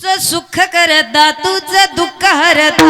तुझ सुख करता तुझ दुःख हरता.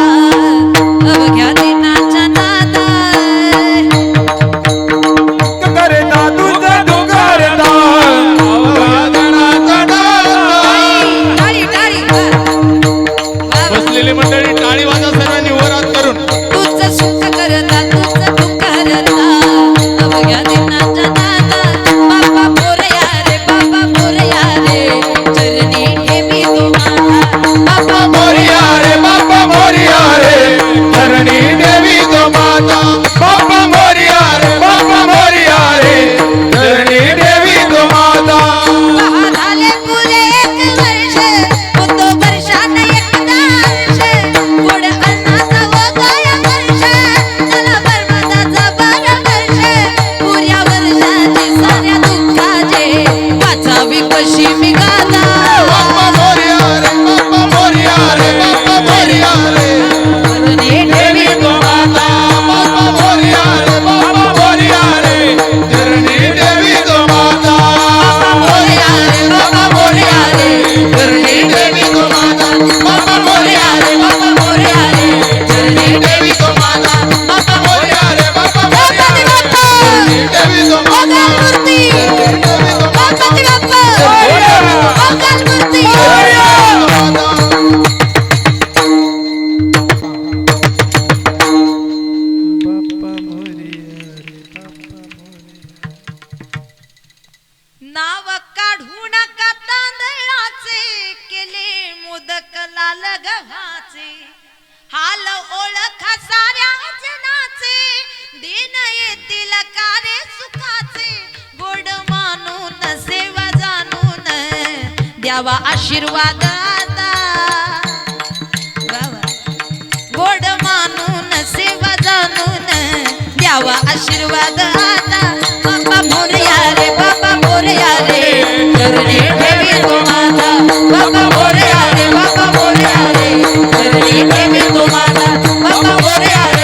टिळक लाल हाल ओळख साऱ्या जनाचे दिन येतील कारे सुखाचे गोड मानून सेवा जाणून द्यावा आशीर्वाद गोड मानून सेवा जाणून द्यावा आशीर्वाद आता. Bota o